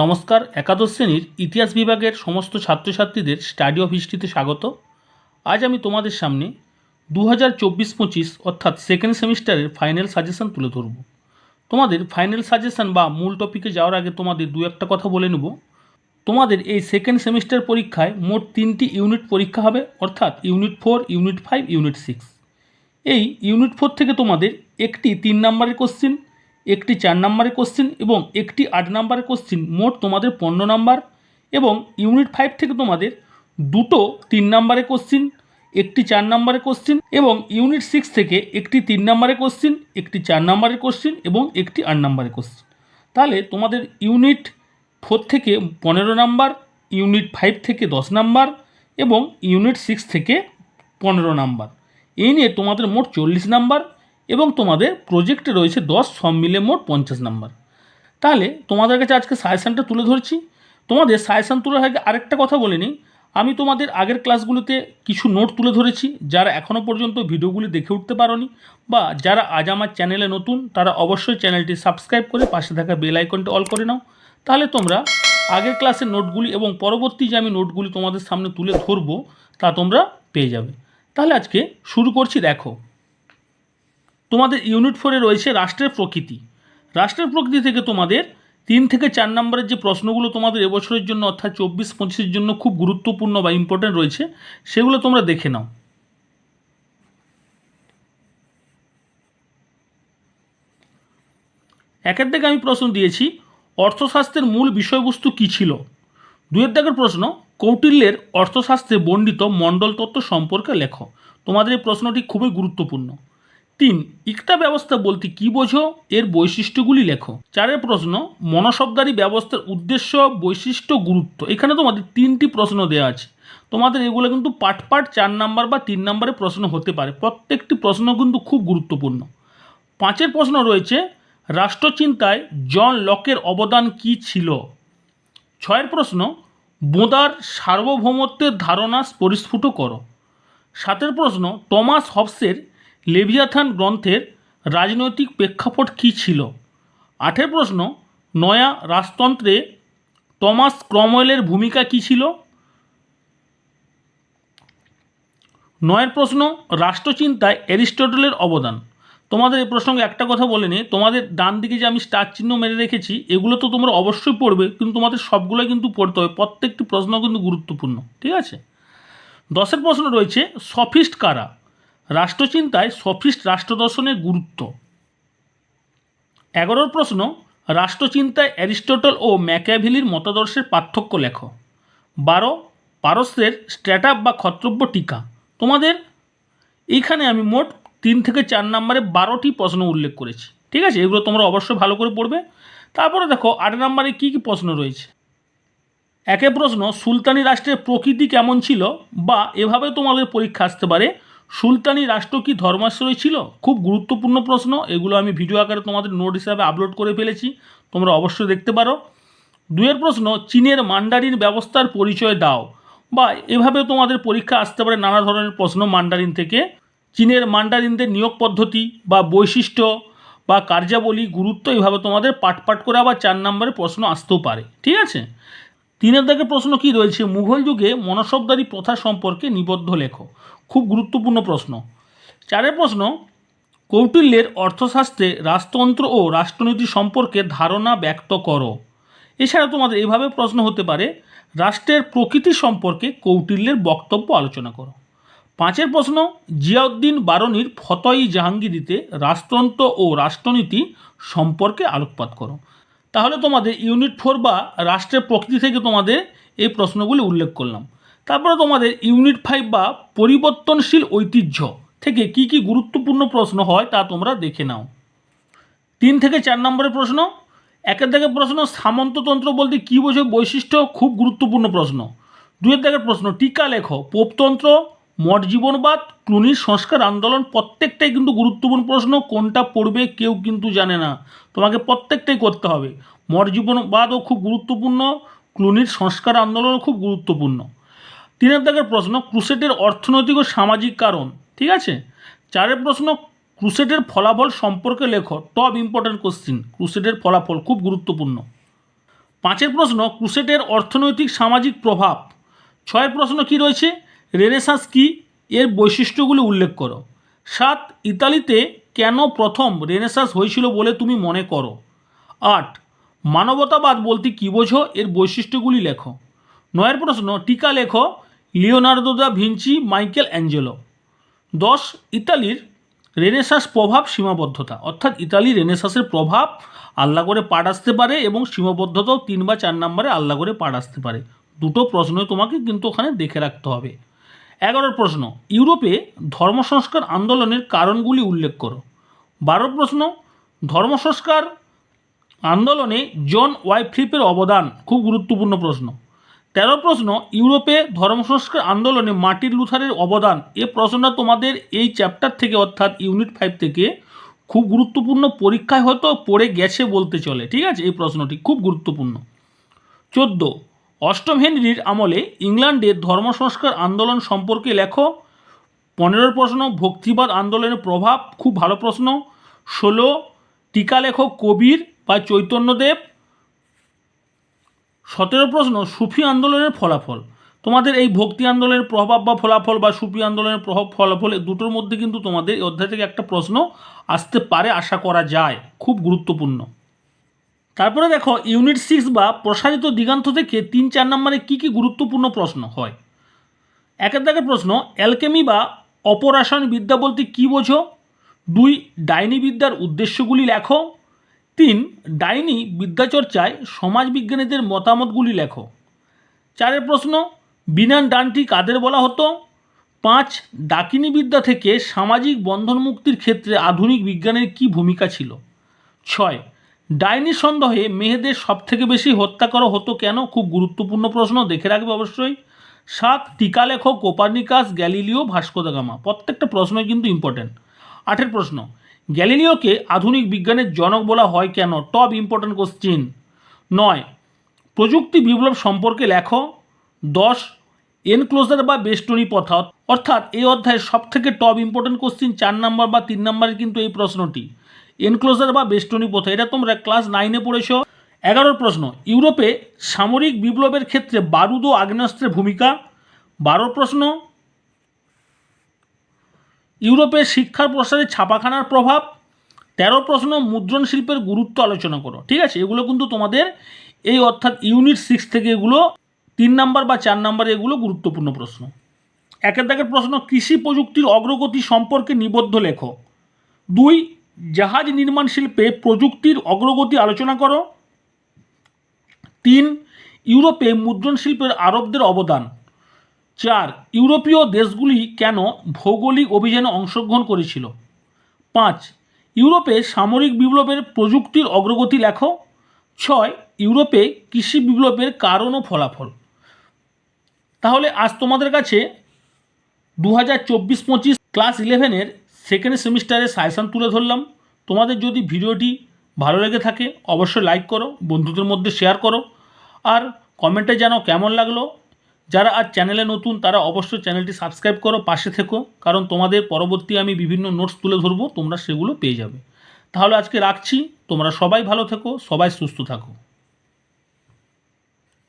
নমস্কার, একাদশ শ্রেণির ইতিহাস বিভাগের সমস্ত ছাত্রছাত্রীদের স্টাডি অফ হিস্ট্রিতে স্বাগত। আজ আমি তোমাদের সামনে দু হাজার চব্বিশ পঁচিশ, অর্থাৎ সেকেন্ড সেমিস্টারের ফাইনাল সাজেশন তুলে ধরব। তোমাদের ফাইনাল সাজেশন বা মূল টপিকে যাওয়ার আগে তোমাদের দু একটা কথা বলে নেব। তোমাদের এই সেকেন্ড সেমিস্টার পরীক্ষায় মোট তিনটি ইউনিট পরীক্ষা হবে, অর্থাৎ unit four unit five unit six এই ইউনিট ফোর থেকে তোমাদের একটি তিন নম্বরের কোশ্চিন একটি চার নম্বরের কোশ্চিন এবং একটি আট নম্বরের কোশ্চিন মোট তোমাদের পনেরো নাম্বার এবং ইউনিট ফাইভ থেকে তোমাদের দুটো তিন নম্বরের কোশ্চিন একটি চার নম্বরের কোশ্চিন এবং ইউনিট সিক্স থেকে একটি তিন নম্বরের কোশ্চিন একটি চার নম্বরের কোশ্চিন এবং একটি আট নম্বরের কোশ্চিন তাহলে তোমাদের ইউনিট ফোর থেকে পনেরো নাম্বার ইউনিট ফাইভ থেকে দশ নাম্বার এবং ইউনিট সিক্স থেকে পনেরো নাম্বার। এই নিয়ে তোমাদের মোট চল্লিশ নাম্বার এবং তোমাদের প্রজেক্টে রয়েছে দশ সব মিলে মোট পঞ্চাশ নাম্বার তাহলে তোমাদের কাছে আজকে সাজেশানটা তুলে ধরছি। তোমাদের সাজেশান তোলার আগে আরেকটা কথা বলে নিই। আমি তোমাদের আগের ক্লাসগুলোতে কিছু নোট তুলে ধরেছি। যারা এখনও পর্যন্ত ভিডিওগুলি দেখে উঠতে পারোনি বা যারা আজ আমার চ্যানেলে নতুন, তারা অবশ্যই চ্যানেলটি সাবস্ক্রাইব করে পাশে থাকা বেল আইকনটি অল করে নাও। তাহলে তোমরা আগের ক্লাসের নোটগুলি এবং পরবর্তী যে আমি নোটগুলি তোমাদের সামনে তুলে ধরবো, তা তোমরা পেয়ে যাবে। তাহলে আজকে শুরু করছি, দেখো। তোমাদের ইউনিট ফোরে রয়েছে রাষ্ট্রের প্রকৃতি। রাষ্ট্রের প্রকৃতি থেকে তোমাদের তিন থেকে চার নম্বরের যে প্রশ্নগুলো তোমাদের এবছরের জন্য, অর্থাৎ চব্বিশ পঁচিশের জন্য খুব গুরুত্বপূর্ণ বা ইম্পর্টেন্ট রয়েছে, সেগুলো তোমরা দেখে নাও। একের দিকে আমি প্রশ্ন দিয়েছি, অর্থশাস্ত্রের মূল বিষয়বস্তু কী ছিল? দুয়ের দাগের প্রশ্ন, কৌটিল্যের অর্থশাস্ত্রে বর্ণিত মণ্ডল তত্ত্ব সম্পর্কে লেখো। তোমাদের এই প্রশ্নটি খুবই গুরুত্বপূর্ণ। তিন ইকতা ব্যবস্থা বলতে কী বোঝো? এর বৈশিষ্ট্যগুলি লেখো। চারের প্রশ্ন মনশব্দারি ব্যবস্থার উদ্দেশ্য, বৈশিষ্ট্য, গুরুত্ব। এখানে তোমাদের তিনটি প্রশ্ন দেওয়া আছে। তোমাদের এগুলো কিন্তু পাট পাট চার নাম্বার বা তিন নম্বরে প্রশ্ন হতে পারে। প্রত্যেকটি প্রশ্ন কিন্তু খুব গুরুত্বপূর্ণ। পাঁচের প্রশ্ন রয়েছে, রাষ্ট্রচিন্তায় জন লকের অবদান কী ছিল? ছয়ের প্রশ্ন, বোঁদার সার্বভৌমত্বের ধারণা পরিস্ফুট করো। সাতের প্রশ্ন, টমাস হবসের লেভিয়াথান গ্রন্থের রাজনৈতিক প্রেক্ষাপট কী ছিল? আঠের প্রশ্ন, নয়া রাজতন্ত্রে টমাস ক্রমওয়েলের ভূমিকা কী ছিল? নয়ের প্রশ্ন, রাষ্ট্রচিন্তায় অ্যারিস্টটলের অবদান। তোমাদের এই প্রসঙ্গে একটা কথা বলে নি। তোমাদের ডান দিকে যে আমি স্টার চিহ্ন মেরে রেখেছি, এগুলো তো তোমরা অবশ্যই পড়বে, কিন্তু তোমাদের সবগুলো কিন্তু পড়তে হবে। প্রত্যেকটি প্রশ্ন কিন্তু গুরুত্বপূর্ণ, ঠিক আছে? দশের প্রশ্ন রয়েছে, সফিস্ট কারা? রাষ্ট্রচিন্তায় সফিস্ট রাষ্ট্রদর্শনের গুরুত্ব। এগারোর প্রশ্ন, রাষ্ট্রচিন্তায় অ্যারিস্টটল ও ম্যাকাভিলির মতাদর্শের পার্থক্য লেখো। বারো, পারস্যের স্ট্র্যাটাপ বা ক্ষত্রব্য টিকা। তোমাদের? এইখানে আমি মোট তিন থেকে চার নম্বরে বারোটি প্রশ্ন উল্লেখ করেছি। ঠিক আছে? এগুলো তোমরা অবশ্যই ভালো করে পড়বে। তারপরে দেখো, আট নম্বরে কী কী প্রশ্ন রয়েছে? একে প্রশ্ন, সুলতানি রাষ্ট্রের প্রকৃতি কেমন ছিল বা এভাবে তোমাদের পরীক্ষা আসতে পারে? সুলতানি রাষ্ট্র কি ধর্মাশ্রয় ছিল? খুব গুরুত্বপূর্ণ প্রশ্ন। এগুলো আমি ভিডিও আকারে তোমাদের নোট হিসাবে আপলোড করে ফেলেছি। তোমরা অবশ্যই দেখতে পারো। দুয়ের প্রশ্ন, চীনের মান্ডারিন ব্যবস্থার পরিচয় দাও। বা এভাবে তোমাদের পরীক্ষা আসতে পারে নানা ধরনের প্রশ্ন মান্ডারিন থেকে। চীনের মান্ডারিনদের নিয়োগ পদ্ধতি বা বৈশিষ্ট্য বা কার্যাবলী, গুরুত্ব এইভাবে তোমাদের পাট পাট করে আবার চার নম্বরে প্রশ্ন আসতেও পারে। ঠিক আছে? তিনের দাগে প্রশ্ন কি রয়েছে? মুঘল যুগে মনসবদারি প্রথা সম্পর্কে নিবদ্ধ লেখো। খুব গুরুত্বপূর্ণ প্রশ্ন। চারের প্রশ্ন, কৌটিল্যের অর্থশাস্ত্রে রাজতন্ত্র ও রাষ্ট্রনীতি সম্পর্কে ধারণা ব্যক্ত করো। এছাড়া তোমাদের এভাবে প্রশ্ন হতে পারে, রাষ্ট্রের প্রকৃতি সম্পর্কে কৌটিল্যের বক্তব্য আলোচনা করো। পাঁচের প্রশ্ন, জিয়াউদ্দিন বারনির ফতই জাহাঙ্গীরিতে রাষ্ট্রতন্ত্র ও রাষ্ট্রনীতি সম্পর্কে আলোকপাত করো। তাহলে তোমাদের ইউনিট ফোর বা রাষ্ট্রের প্রকৃতি থেকে তোমাদের এই প্রশ্নগুলি উল্লেখ করলাম। তারপরে তোমাদের ইউনিট ফাইভ বা পরিবর্তনশীল ঐতিহ্য থেকে কি কি গুরুত্বপূর্ণ প্রশ্ন হয় তা তোমরা দেখে নাও। তিন থেকে চার নম্বরের প্রশ্ন, একের দাগের প্রশ্ন সামন্ততন্ত্র বলতে কী বোঝো বৈশিষ্ট্য? খুব গুরুত্বপূর্ণ প্রশ্ন। দুয়ের দাগের প্রশ্ন, টিকা লেখো, পোপতন্ত্র মঠ জীবনবাদ ক্লুনির সংস্কার আন্দোলন প্রত্যেকটাই কিন্তু গুরুত্বপূর্ণ প্রশ্ন, কোনটা পড়বে কেউ কিন্তু জানে না। তোমাকে প্রত্যেকটাই করতে হবে। মঠ জীবনবাদও খুব গুরুত্বপূর্ণ ক্লুনির সংস্কার আন্দোলনও খুব গুরুত্বপূর্ণ। তিনের দাগের প্রশ্ন ক্রুসেটের অর্থনৈতিক ও সামাজিক কারণ, ঠিক আছে? চারের প্রশ্ন ক্রুসেটের ফলাফল সম্পর্কে লেখো, টপ ইম্পর্ট্যান্ট কোশ্চিন ক্রুসেটের ফলাফল খুব গুরুত্বপূর্ণ। পাঁচের প্রশ্ন ক্রুসেটের অর্থনৈতিক সামাজিক প্রভাব। ছয়ের প্রশ্ন কি রয়েছে? রেনেসাঁস কি? এর বৈশিষ্ট্যগুলি উল্লেখ করো। সাত, ইতালিতে কেন প্রথম রেনেসাঁস হয়েছিল বলে তুমি মনে করো? আট, মানবতাবাদ বলতে কী বোঝো? এর বৈশিষ্ট্যগুলি লেখো। নয়ের প্রশ্ন, টিকা লেখো, Leonardo da Vinci, Michelangelo. দশ, ইতালির রেনেসাস প্রভাব সীমাবদ্ধতা। অর্থাৎ ইতালি রেনেসাসের প্রভাব আল্লাহ করে পাঠ আসতে পারে এবং সীমাবদ্ধতাও তিন বা চার নম্বরে আল্লাহ করে পাঠ আসতে পারে। দুটো প্রশ্নই তোমাকে কিন্তু ওখানে দেখে রাখতে হবে। এগারোর প্রশ্ন, ইউরোপে ধর্ম সংস্কার আন্দোলনের কারণগুলি উল্লেখ করো। বারো প্রশ্ন ধর্ম সংস্কার আন্দোলনে জন ওয়াই ফ্লিপের অবদান খুব গুরুত্বপূর্ণ প্রশ্ন। তেরো প্রশ্ন, ইউরোপে ধর্ম সংস্কার আন্দোলনে মার্টিন লুথারের অবদান, এ প্রশ্নটা তোমাদের এই চ্যাপ্টার থেকে অর্থাৎ ইউনিট ফাইভ থেকে খুব গুরুত্বপূর্ণ পরীক্ষায় হয়তো পড়ে গেছে বলতে চলে, ঠিক আছে? এই প্রশ্নটি খুব গুরুত্বপূর্ণ। চোদ্দ অষ্টম হেনরির আমলে ইংল্যান্ডে ধর্ম সংস্কার আন্দোলন সম্পর্কে লেখো। পনেরো প্রশ্ন, ভক্তিবাদ আন্দোলনের প্রভাব, খুব ভালো প্রশ্ন। ষোলো, টিকা লেখক কবির বা চৈতন্যদেব। সতেরো প্রশ্ন, সুফি আন্দোলনের ফলাফল। তোমাদের এই ভক্তি আন্দোলনের প্রভাব বা ফলাফল বা সুফি আন্দোলনের প্রভাব, ফলাফল দুটোর মধ্যে কিন্তু তোমাদের এই অধ্যায় থেকে একটা প্রশ্ন আসতে পারে, আশা করা যায়। খুব গুরুত্বপূর্ণ। তারপরে দেখো ইউনিট সিক্স বা প্রসারিত দিগান্ত থেকে তিন চার নম্বরে কী কী গুরুত্বপূর্ণ প্রশ্ন হয়? একের দাগের প্রশ্ন অ্যালকেমি বা অপরাসায়ন বিদ্যা বলতে কী বোঝো? দুই, ডাইনি বিদ্যার উদ্দেশ্যগুলি লেখো। তিন, ডাইনি বিদ্যাচর্চায় সমাজবিজ্ঞানীদের মতামতগুলি লেখো। চারের প্রশ্ন, বিনান ডানটি কাদের বলা হতো? পাঁচ, ডাকিনী বিদ্যা থেকে সামাজিক বন্ধন মুক্তির ক্ষেত্রে আধুনিক বিজ্ঞানের কী ভূমিকা ছিল? ছয় ডাইনি সন্দেহে মেয়েদের সবথেকে বেশি হত্যা করা হতো কেন? খুব গুরুত্বপূর্ণ প্রশ্ন, দেখে রাখবে অবশ্যই। সাত টিকা লেখক কোপার্নিকাস গ্যালিলিও ভাস্কো প্রত্যেকটা প্রশ্নই কিন্তু ইম্পর্টেন্ট আটের প্রশ্ন, গ্যালিলিওকে আধুনিক বিজ্ঞানের জনক বলা হয় কেন? টপ ইম্পর্টেন্ট কোশ্চিন নয়, প্রযুক্তি বিপ্লব সম্পর্কে লেখো। দশ, এনক্লোজার বা বেষ্টনী প্রথা অর্থাৎ এই অধ্যায়ের সব থেকে টপ ইম্পর্টেন্ট কোশ্চিন চার নাম্বার বা তিন নাম্বারের কিন্তু এই প্রশ্নটি। এনক্লোজার বা বেষ্টনী প্রথা এটা তোমরা ক্লাস নাইনে পড়েছো। এগারোর প্রশ্ন, ইউরোপে সামরিক বিপ্লবের ক্ষেত্রে বারুদ ও আগ্নেয়াস্ত্রের ভূমিকা? বারো প্রশ্ন, ইউরোপে শিক্ষার প্রসারে ছাপাখানার প্রভাব? তেরো প্রশ্ন, মুদ্রণ শিল্পের গুরুত্ব আলোচনা করো। ঠিক আছে? এগুলো কিন্তু তোমাদের এই অর্থাৎ ইউনিট সিক্স থেকে এগুলো তিন নাম্বার বা চার নাম্বার এগুলো গুরুত্বপূর্ণ প্রশ্ন। একের দাগের প্রশ্ন, কৃষি প্রযুক্তির অগ্রগতি সম্পর্কে নিবদ্ধ লেখো। দুই জাহাজ নির্মাণ শিল্পে প্রযুক্তির অগ্রগতি আলোচনা করো। তিন, ইউরোপে মুদ্রণ শিল্পের আরবদের অবদান। চার, ইউরোপীয় দেশগুলি কেন ভৌগোলিক অভিযানে অংশগ্রহণ করেছিল? পাঁচ, ইউরোপে সামরিক বিপ্লবের প্রযুক্তির অগ্রগতি লেখো। ছয়, ইউরোপে কৃষি বিপ্লবের কারণ ও ফলাফল। তাহলে আজ তোমাদের কাছে দু হাজার চব্বিশ পঁচিশ ক্লাস ইলেভেনের সেকেন্ড সেমিস্টারের সাজেশান তুলে ধরলাম। তোমাদের যদি ভিডিওটি ভালো লেগে থাকে, অবশ্যই লাইক করো, বন্ধুদের মধ্যে শেয়ার করো। আর কমেন্টে জানাও কেমন লাগল। যারা আর চ্যানেলে নতুন, তারা অবশ্যই চ্যানেলটি সাবস্ক্রাইব করো, পাশে থেকো। কারণ তোমাদের পরবর্তী আমি বিভিন্ন নোটস তুলে ধরবো, তোমরা সেগুলো পেয়ে যাবে। তাহলে আজকে রাখছি। তোমরা সবাই ভালো থেকো, সবাই সুস্থ থাকো।